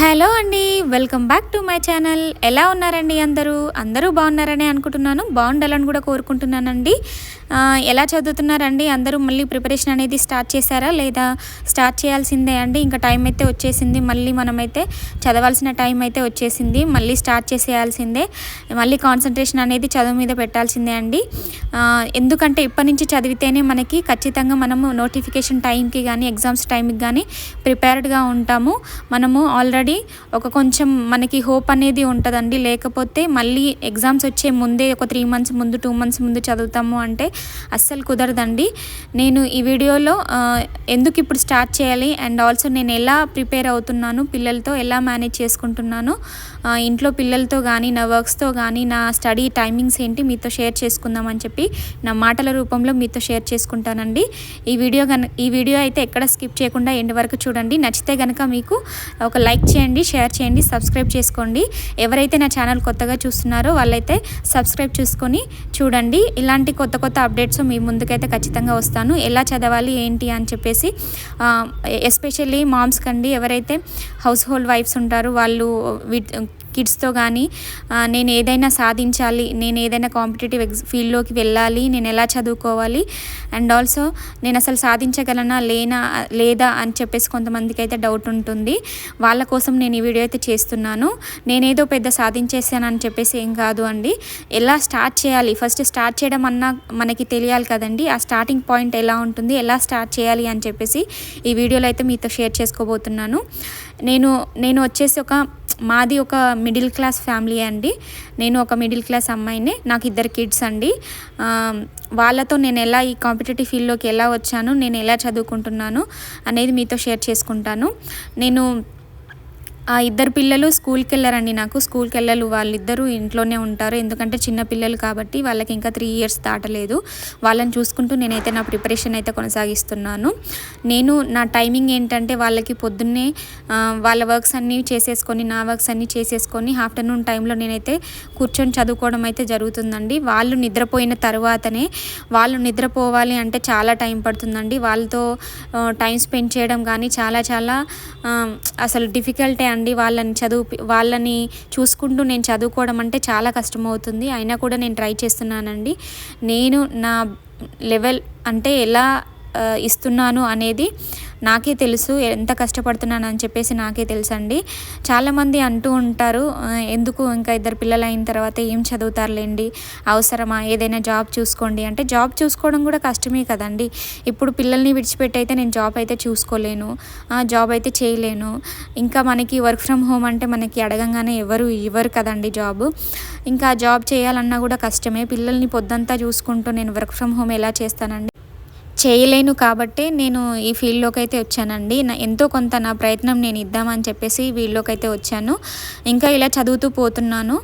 Hello అండి welcome back to my channel. ఎలా ఉన్నారండి అందరూ? అందరూ బాగున్నారని అనుకుంటున్నాను. బాగుండాలని కూడా కోరుకుంటున్నానండి. ఎలా చదువుతున్నారండి? అందరూ మళ్ళీ ప్రిపరేషన్ అనేది స్టార్ట్ చేశారా? లేదా స్టార్ట్ చేయాల్సిందే అండి? ఇంకా టైం అయితే వచ్చేసింది. మళ్ళీ మనమైతే చదవాల్సిన టైం అయితే వచ్చేసింది. మళ్ళీ స్టార్ట్ చేసేయాల్సిందే. మళ్ళీ కాన్సన్ట్రేషన్ అనేది చదువు మీద పెట్టాల్సిందే అండి. ఎందుకంటే ఇప్పటి నుంచి చదివితేనే మనకి ఖచ్చితంగా మనము నోటిఫికేషన్ టైంకి కానీ ఎగ్జామ్స్ టైంకి కానీ ప్రిపేర్డ్గా ఉంటాము. మనము ఆల్రెడీ ఒక కొంచెం మనకి హోప్ అనేది ఉంటుందండి. లేకపోతే మళ్ళీ ఎగ్జామ్స్ వచ్చే ముందే ఒక త్రీ మంత్స్ ముందు టూ మంత్స్ ముందు చదువుతాము అంటే అస్సలు కుదరదండి. నేను ఈ వీడియోలో ఎందుకు ఇప్పుడు స్టార్ట్ చేయాలి అండ్ ఆల్సో నేను ఎలా ప్రిపేర్ అవుతున్నాను పిల్లలతో ఎలా మేనేజ్ చేసుకుంటున్నాను ఇంట్లో పిల్లలతో కానీ నా వర్క్స్తో కానీ నా స్టడీ టైమింగ్స్ ఏంటి మీతో షేర్ చేసుకుందామని చెప్పి నా మాటల రూపంలో మీతో షేర్ చేసుకుంటానండి. ఈ వీడియో గన ఈ వీడియో అయితే ఎక్కడ స్కిప్ చేయకుండా ఎండ్ వరకు చూడండి. నచ్చితే కనుక మీకు ఒక లైక్ చేయండి. షేర్ చేయండి సబ్స్క్రైబ్ చేసుకోండి. ఎవరైతే నా ఛానల్ కొత్తగా చూస్తున్నారో వాళ్ళైతే సబ్స్క్రైబ్ చేసుకొని చూడండి. ఇలాంటి కొత్త కొత్త అప్డేట్స్ మీ ముందుకైతే ఖచ్చితంగా వస్తాను. ఎలా చదవాలి ఏంటి అని చెప్పేసి ఎస్పెషల్లీ మామ్స్ కండి ఎవరైతే హౌస్ హోల్డ్ వైఫ్స్ ఉంటారో వాళ్ళు కిడ్స్తో కానీ నేను ఏదైనా సాధించాలి నేను ఏదైనా కాంపిటేటివ్ ఎగ్జ్ ఫీల్డ్లోకి వెళ్ళాలి నేను ఎలా చదువుకోవాలి అండ్ ఆల్సో నేను అసలు సాధించగలనా లేనా లేదా అని చెప్పేసి కొంతమందికి అయితే డౌట్ ఉంటుంది. వాళ్ళ కోసం నేను ఈ వీడియో అయితే చేస్తున్నాను. నేనేదో పెద్ద సాధించేసానని చెప్పేసి ఏం కాదు అండి. ఎలా స్టార్ట్ చేయాలి? ఫస్ట్ స్టార్ట్ చేయడం అన్నా మనకి తెలియాలి కదండి. ఆ స్టార్టింగ్ పాయింట్ ఎలా ఉంటుంది? ఎలా స్టార్ట్ చేయాలి అని చెప్పేసి ఈ వీడియోలో అయితే మీతో షేర్ చేసుకోబోతున్నాను. నేను నేను వచ్చేసి ఒక మాది ఒక మిడిల్ క్లాస్ ఫ్యామిలీ అండి. నేను ఒక మిడిల్ క్లాస్ అమ్మాయినే నాకు ఇద్దరు కిడ్స్ అండి. వాళ్ళతో నేను ఎలా ఈ కాంపిటేటివ్ ఫీల్డ్లోకి ఎలా వచ్చాను నేను ఎలా చదువుకుంటున్నాను అనేది మీతో షేర్ చేసుకుంటాను. నేను ఆ ఇద్దరు పిల్లలు స్కూల్కి వెళ్ళారండి నాకు. స్కూల్కి వెళ్ళారు వాళ్ళిద్దరూ ఇంట్లోనే ఉంటారు. ఎందుకంటే చిన్న పిల్లలు కాబట్టి వాళ్ళకి ఇంకా త్రీ ఇయర్స్ దాటలేదు. వాళ్ళని చూసుకుంటూ నేనైతే నా ప్రిపరేషన్ అయితే కొనసాగిస్తున్నాను. నేను నా టైమింగ్ ఏంటంటే వాళ్ళకి పొద్దున్నే వాళ్ళ వర్క్స్ అన్నీ చేసేసుకొని నా వర్క్స్ అన్నీ చేసేసుకొని ఆఫ్టర్నూన్ టైంలో నేనైతే కూర్చొని చదువుకోవడం అయితే జరుగుతుందండి. వాళ్ళు నిద్రపోయిన తర్వాతనే వాళ్ళు నిద్రపోవాలి అంటే చాలా టైం పడుతుందండి. వాళ్ళతో టైం స్పెండ్ చేయడం కానీ చాలా చాలా అసలు డిఫికల్టే అండి వాళ్ళని చదువు వాళ్ళని చూసుకుంటూ నేను చదువుకోవడం అంటే చాలా కష్టమవుతుంది. అయినా కూడా నేను ట్రై చేస్తున్నానండి. నేను నా లెవెల్ అంటే ఎలా ఇస్తున్నాను అనేది నాకే తెలుసు ఎంత కష్టపడుతున్నాను అని చెప్పేసి నాకే తెలుసు అండి చాలామంది అంటూ ఉంటారు ఎందుకు ఇంకా ఇద్దరు పిల్లలు అయిన తర్వాత ఏం చదువుతారులేండి? అవసరమా? ఏదైనా జాబ్ చూసుకోండి. అంటే జాబ్ చూసుకోవడం కూడా కష్టమే కదండి. ఇప్పుడు పిల్లల్ని విడిచిపెట్టి అయితే నేను జాబ్ అయితే చూసుకోలేను ఆ, జాబ్ అయితే చేయలేను. ఇంకా మనకి వర్క్ ఫ్రమ్ హోమ్ అంటే మనకి అడగంగానే ఎవరు ఇవ్వరు కదండి జాబ్. ఇంకా జాబ్ చేయాలన్నా కూడా కష్టమే. పిల్లల్ని పొద్దంతా చూసుకుంటూ నేను వర్క్ ఫ్రమ్ హోమ్ ఎలా చేస్తానండి? చేయలేను కాబట్టే నేను ఈ ఫీల్డ్లోకి అయితే వచ్చానండి. నా ఎంతో కొంత నా ప్రయత్నం నేను ఇద్దామని చెప్పేసి ఈ ఫీల్డ్లోకి అయితే వచ్చాను. ఇంకా ఇలా చదువుతూ పోతున్నాను.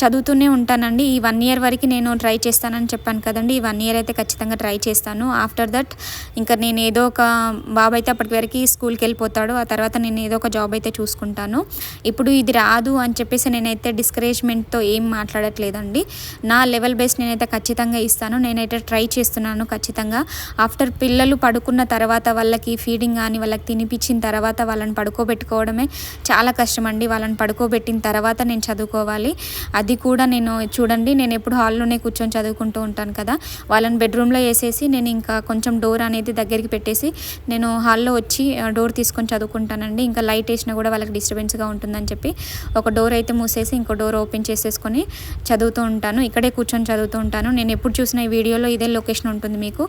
చదువుతూనే ఉంటానండి. ఈ వన్ ఇయర్ వరకు నేను ట్రై చేస్తానని చెప్పాను కదండి. ఈ వన్ ఇయర్ అయితే ఖచ్చితంగా ట్రై చేస్తాను. ఆఫ్టర్ దట్ ఇంకా నేను ఏదో ఒక బాబు అయితే అప్పటి వరకు స్కూల్కి వెళ్ళిపోతాడు. ఆ తర్వాత నేను ఏదో ఒక జాబ్ అయితే చూసుకుంటాను. ఇప్పుడు ఇది రాదు అని చెప్పేసి నేనైతే డిస్కరేజ్మెంట్తో ఏం మాట్లాడట్లేదండి. నా లెవెల్ బేస్ నేనైతే ఖచ్చితంగా ఇస్తాను. నేనైతే ట్రై చేస్తున్నాను ఖచ్చితంగా. ఆఫ్టర్ పిల్లలు పడుకున్న తర్వాత వాళ్ళకి ఫీడింగ్ కానీ వాళ్ళకి తినిపించిన తర్వాత వాళ్ళని పడుకోబెట్టుకోవడమే చాలా కష్టం అండి వాళ్ళని పడుకోబెట్టిన తర్వాత నేను చదువుకోవాలి. అది కూడా నేను చూడండి నేను ఎప్పుడు హాల్లోనే కూర్చొని చదువుకుంటూ ఉంటాను కదా. వాళ్ళని బెడ్రూమ్లో వేసేసి నేను ఇంకా కొంచెం డోర్ అనేది దగ్గరికి పెట్టేసి నేను హాల్లో వచ్చి డోర్ తీసుకొని చదువుకుంటానండి. ఇంకా లైట్ వేసినా కూడా వాళ్ళకి డిస్టర్బెన్స్గా ఉంటుందని చెప్పి ఒక డోర్ అయితే మూసేసి ఇంకో డోర్ ఓపెన్ చేసేసుకొని చదువుతూ ఉంటాను. ఇక్కడే కూర్చొని చదువుతూ ఉంటాను. నేను ఎప్పుడు చూసిన ఈ వీడియోలో ఇదే లొకేషన్ ఉంటుంది మీకు.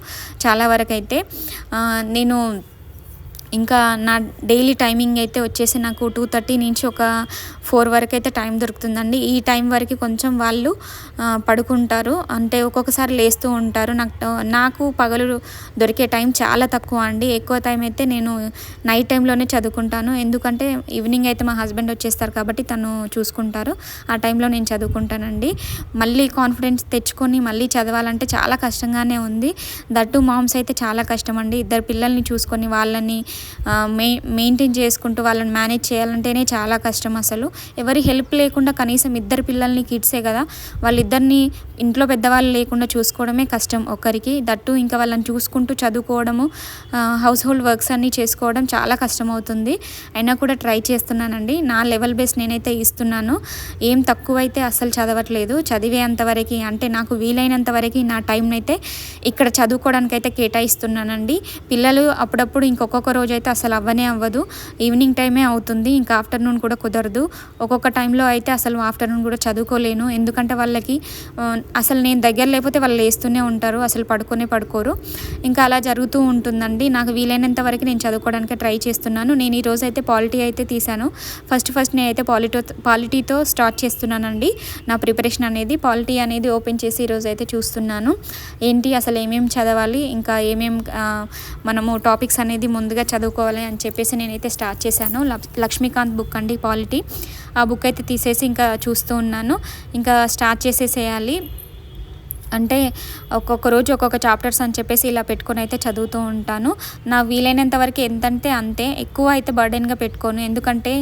చాలా వరకు అయితే నేను ఇంకా నా డైలీ టైమింగ్ అయితే వచ్చేసి నాకు టూ థర్టీ నుంచి ఒక ఫోర్ వరకు అయితే టైం దొరుకుతుందండి. ఈ టైం వరకు కొంచెం వాళ్ళు పడుకుంటారు. అంటే ఒక్కొక్కసారి లేస్తూ ఉంటారు. నాకు నాకు పగలు దొరికే టైం చాలా తక్కువ అండి. ఎక్కువ టైం అయితే నేను నైట్ టైంలోనే చదువుకుంటాను. ఎందుకంటే ఈవినింగ్ అయితే మా హస్బెండ్ వచ్చేస్తారు కాబట్టి తను చూసుకుంటారు. ఆ టైంలో నేను చదువుకుంటానండి. మళ్ళీ కాన్ఫిడెన్స్ తెచ్చుకొని మళ్ళీ చదవాలంటే చాలా కష్టంగానే ఉంది. దట్టు మామ్స్ అయితే చాలా కష్టం అండి ఇద్దరు పిల్లల్ని చూసుకొని వాళ్ళని మెయింటైన్ చేసుకుంటూ వాళ్ళని మేనేజ్ చేయాలంటేనే చాలా కష్టం అసలు. ఎవరి హెల్ప్ లేకుండా కనీసం ఇద్దరు పిల్లల్ని కిడ్సే కదా. వాళ్ళిద్దరిని ఇంట్లో పెద్దవాళ్ళు లేకుండా చూసుకోవడమే కష్టం ఒకరికి. దట్టు ఇంకా వాళ్ళని చూసుకుంటూ చదువుకోవడము హౌస్ హోల్డ్ వర్క్స్ అన్నీ చేసుకోవడం చాలా కష్టమవుతుంది. అయినా కూడా ట్రై చేస్తున్నానండి. నా లెవెల్ బేస్ నేనైతే ఇస్తున్నాను. ఏం తక్కువైతే అస్సలు చదవట్లేదు. చదివేంతవరకు అంటే నాకు వీలైనంత వరకు నా టైంని అయితే ఇక్కడ చదువుకోవడానికి అయితే కేటాయిస్తున్నానండి. పిల్లలు అప్పుడప్పుడు ఇంకొక రోజు అయితే అసలు అవ్వనే అవ్వదు. ఈవినింగ్ టైమే అవుతుంది. ఇంకా ఆఫ్టర్నూన్ కూడా కుదరదు. ఒక్కొక్క టైంలో అయితే అసలు ఆఫ్టర్నూన్ కూడా చదువుకోలేను. ఎందుకంటే వాళ్ళకి అసలు నేను దగ్గర లేకపోతే వాళ్ళు లేస్తూనే ఉంటారు అసలు పడుకునే పడుకోరు. ఇంకా అలా జరుగుతూ ఉంటుందండి. నాకు వీలైనంత వరకు నేను చదువుకోవడానికి ట్రై చేస్తున్నాను. నేను ఈరోజు అయితే పాలిటీ అయితే తీశాను. ఫస్ట్ ఫస్ట్ నేనైతే పాలిటో పాలిటీతో స్టార్ట్ చేస్తున్నానండి. నా ప్రిపరేషన్ అనేది పాలిటీ అనేది ఓపెన్ చేసి ఈరోజు అయితే చూస్తున్నాను. ఏంటి అసలు ఏమేమి చదవాలి ఇంకా ఏమేం మనము టాపిక్స్ అనేది ముందుగా చదువుకోవాలి అని చెప్పేసి నేనైతే స్టార్ట్ చేశాను. లక్ష్మీకాంత్ బుక్ అండి పాలిటీ. ఆ బుక్ అయితే తీసేసి ఇంకా చూస్తూ ఉన్నాను. ఇంకా స్టార్ట్ చేసేసేయాలి. అంటే ఒక్కొక్క రోజు ఒక్కొక్క చాప్టర్స్ అని చెప్పేసి ఇలా పెట్టుకొని అయితే చదువుతూ ఉంటాను. నా వీలైనంత వరకు ఎంతంటే అంతే. ఎక్కువ అయితే బర్డెన్గా పెట్టుకోను. ఎందుకంటే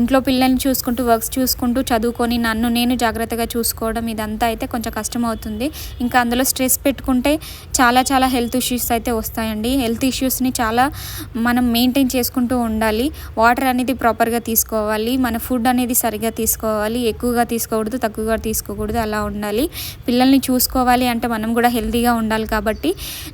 ఇంట్లో పిల్లల్ని చూసుకుంటూ వర్క్స్ చూసుకుంటూ చదువుకొని నన్ను నేను జాగ్రత్తగా చూసుకోవడం ఇదంతా అయితే కొంచెం కష్టం అవుతుంది ఇంకా అందులో స్ట్రెస్ పెట్టుకుంటే చాలా చాలా హెల్త్ ఇష్యూస్ అయితే వస్తాయండి. హెల్త్ ఇష్యూస్ని చాలా మనం మెయింటైన్ చేసుకుంటూ ఉండాలి. వాటర్ అనేది ప్రాపర్గా తీసుకోవాలి. మన ఫుడ్ అనేది సరిగ్గా తీసుకోవాలి. ఎక్కువగా తీసుకోకూడదు తక్కువగా తీసుకోకూడదు అలా ఉండాలి. పిల్లల్ని చూసుకోవాలి. కావాలి అంటే మనం కూడా హెల్తీగా ఉండాలి కాబట్టి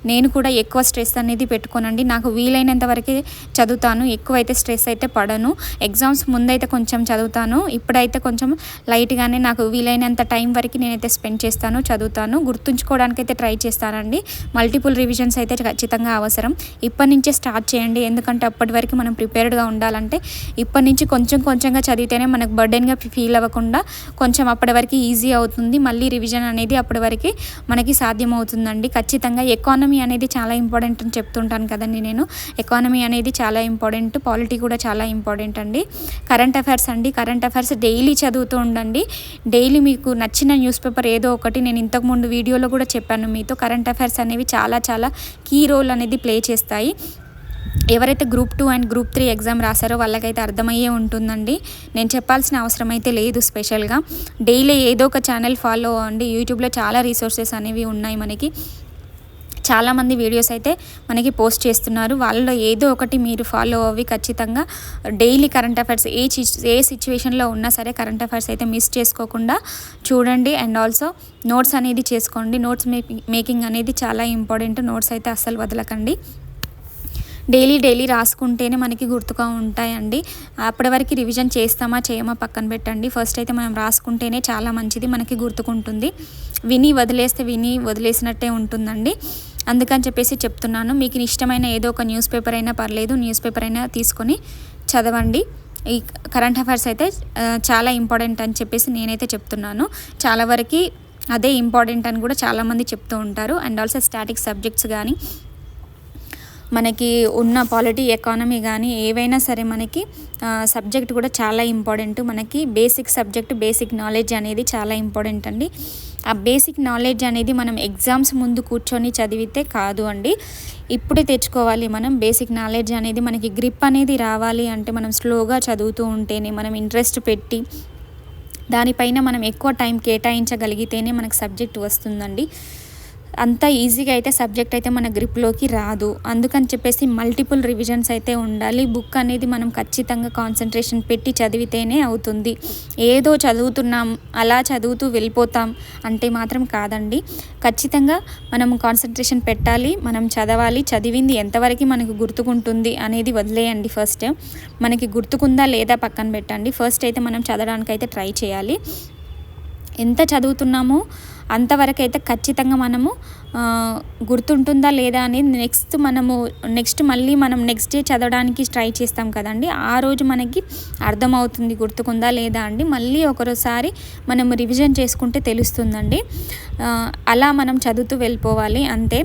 నేను కూడా ఎక్కువ స్ట్రెస్ అనేది పెట్టుకోనండి. నాకు వీలైనంత వరకే చదువుతాను. ఎక్కువైతే స్ట్రెస్ అయితే పడను. ఎగ్జామ్స్ ముందైతే కొంచెం చదువుతాను. ఇప్పుడైతే కొంచెం లైట్గానే నాకు వీలైనంత టైం వరకు నేనైతే స్పెండ్ చేస్తాను చదువుతాను. గుర్తుంచుకోవడానికి అయితే ట్రై చేస్తానండి. మల్టిపుల్ రివిజన్స్ అయితే ఖచ్చితంగా అవసరం. ఇప్పటి నుంచే స్టార్ట్ చేయండి. ఎందుకంటే అప్పటి వరకు మనం ప్రిపేర్డ్గా ఉండాలంటే ఇప్పటి నుంచి కొంచెం కొంచెంగా చదివితేనే మనకు బర్డెన్గా ఫీల్ అవ్వకుండా కొంచెం అప్పటి వరకు ఈజీ అవుతుంది. మళ్ళీ రివిజన్ అనేది అప్పటి వరకు మనకి సాధ్యమవుతుందండి. ఖచ్చితంగా ఎకానమీ అనేది చాలా ఇంపార్టెంట్ అని చెప్తుంటాను కదండి నేను. ఎకానమీ అనేది చాలా ఇంపార్టెంట్ పాలిటీ కూడా చాలా ఇంపార్టెంట్ అండి. కరెంట్ అఫైర్స్ అండి. కరెంట్ అఫైర్స్ డైలీ చదువుతూ ఉండండి. డైలీ మీకు నచ్చిన న్యూస్ పేపర్ ఏదో ఒకటి నేను ఇంతకుముందు వీడియోలో కూడా చెప్పాను మీతో. కరెంట్ అఫైర్స్ అనేవి చాలా చాలా కీ రోల్ అనేది ప్లే చేస్తాయి. ఎవరైతే group two and group three exam రాసారో వాళ్ళకైతే అర్థమయ్యే ఉంటుందండి. నేను చెప్పాల్సిన అవసరం అయితే లేదు స్పెషల్గా. డైలీ ఏదో ఒక ఛానల్ ఫాలో అవ్వండి. యూట్యూబ్లో చాలా రీసోర్సెస్ అనేవి ఉన్నాయి మనకి. చాలామంది వీడియోస్ అయితే మనకి పోస్ట్ చేస్తున్నారు. వాళ్ళలో ఏదో ఒకటి మీరు ఫాలో అవ్వి ఖచ్చితంగా డైలీ కరెంట్ అఫైర్స్ ఏ ఏ సిచ్యువేషన్లో ఉన్నా సరే కరెంట్ అఫైర్స్ అయితే మిస్ చేసుకోకుండా చూడండి. అండ్ ఆల్సో నోట్స్ అనేది చేసుకోండి. నోట్స్ మేకింగ్ అనేది చాలా ఇంపార్టెంట్. నోట్స్ అయితే అస్సలు వదలకండి. డైలీ డైలీ రాసుకుంటేనే మనకి గుర్తుగా ఉంటాయండి. అప్పటి వరకు రివిజన్ చేస్తామా చేయమా పక్కన పెట్టండి. ఫస్ట్ అయితే మనం రాసుకుంటేనే చాలా మంచిది మనకి గుర్తుకుంటుంది. విని వదిలేస్తే విని వదిలేసినట్టే ఉంటుందండి. అందుకని చెప్పేసి చెప్తున్నాను మీకు ఇష్టమైన ఏదో ఒక న్యూస్ పేపర్ అయినా పర్లేదు న్యూస్ పేపర్ అయినా తీసుకొని చదవండి. ఈ కరెంట్ అఫైర్స్ అయితే చాలా ఇంపార్టెంట్ అని చెప్పేసి నేనైతే చెప్తున్నాను. చాలా వరకు అదే ఇంపార్టెంట్ అని కూడా చాలామంది చెప్తూ ఉంటారు. అండ్ ఆల్సో స్టాటిక్ సబ్జెక్ట్స్ కానీ మనకి ఉన్న పాలిటీ ఎకానమీ కానీ ఏవైనా సరే మనకి సబ్జెక్ట్ కూడా చాలా ఇంపార్టెంట్ మనకి బేసిక్ సబ్జెక్ట్ బేసిక్ నాలెడ్జ్ అనేది చాలా ఇంపార్టెంట్ అండి. ఆ బేసిక్ నాలెడ్జ్ అనేది మనం ఎగ్జామ్స్ ముందు కూర్చొని చదివితే కాదు అండి. ఇప్పుడే తెచ్చుకోవాలి మనం. బేసిక్ నాలెడ్జ్ అనేది మనకి గ్రిప్ అనేది రావాలి అంటే మనం స్లోగా చదువుతూ ఉంటేనే మనం ఇంట్రెస్ట్ పెట్టి దానిపైన మనం ఎక్కువ టైం కేటాయించగలిగితేనే మనకు సబ్జెక్ట్ వస్తుందండి. అంత ఈజీగా అయితే సబ్జెక్ట్ అయితే మన గ్రిప్లోకి రాదు. అందుకని చెప్పేసి మల్టిపుల్ రివిజన్స్ అయితే ఉండాలి. బుక్ అనేది మనం ఖచ్చితంగా కాన్సన్ట్రేషన్ పెట్టి చదివితేనే అవుతుంది. ఏదో చదువుతున్నాం అలా చదువుతూ వెళ్ళిపోతాం అంటే మాత్రం కాదండి. ఖచ్చితంగా మనం కాన్సన్ట్రేషన్ పెట్టాలి మనం చదవాలి. చదివింది ఎంతవరకు మనకు గుర్తుకుంటుంది అనేది వదిలేయండి ఫస్ట్. మనకి గుర్తుకుందా లేదా పక్కన పెట్టండి. ఫస్ట్ అయితే మనం చదవడానికి అయితే ట్రై చేయాలి. ఎంత చదువుతున్నామో అంతవరకు అయితే ఖచ్చితంగా మనము గుర్తుంటుందా లేదా అనేది నెక్స్ట్ మనము నెక్స్ట్ మళ్ళీ మనం నెక్స్ట్ డే చదవడానికి ట్రై చేస్తాం కదండి. ఆ రోజు మనకి అర్థమవుతుంది గుర్తుకుందా లేదా అండి. మళ్ళీ ఒకరోసారి మనం రివిజన్ చేసుకుంటే తెలుస్తుందండి. అలా మనం చదువుతూ వెళ్ళిపోవాలి. అంతే.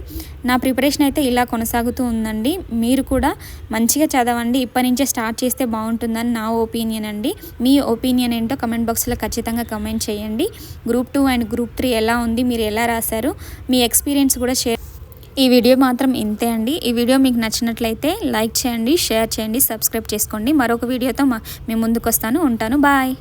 నా ప్రిపరేషన్ అయితే ఇలా కొనసాగుతూ ఉందండి. మీరు కూడా మంచిగా చదవండి. ఇప్పటి నుంచే స్టార్ట్ చేస్తే బాగుంటుందని నా ఒపీనియన్ అండి. మీ ఒపీనియన్ ఏంటో కమెంట్ బాక్స్లో ఖచ్చితంగా కమెంట్ చేయండి. Group two and group three ఎలా ఉంది? మీరు ఎలా రాశారు? మీ ఎక్స్పీరియన్స్ కూడా షేర్ ఈ వీడియో మాత్రం ఇంతే అండి. ఈ వీడియో మీకు నచ్చినట్లయితే లైక్ చేయండి షేర్ చేయండి సబ్స్క్రైబ్ చేసుకోండి. మరొక వీడియోతో మా మీ ముందుకు వస్తాను ఉంటాను. బాయ్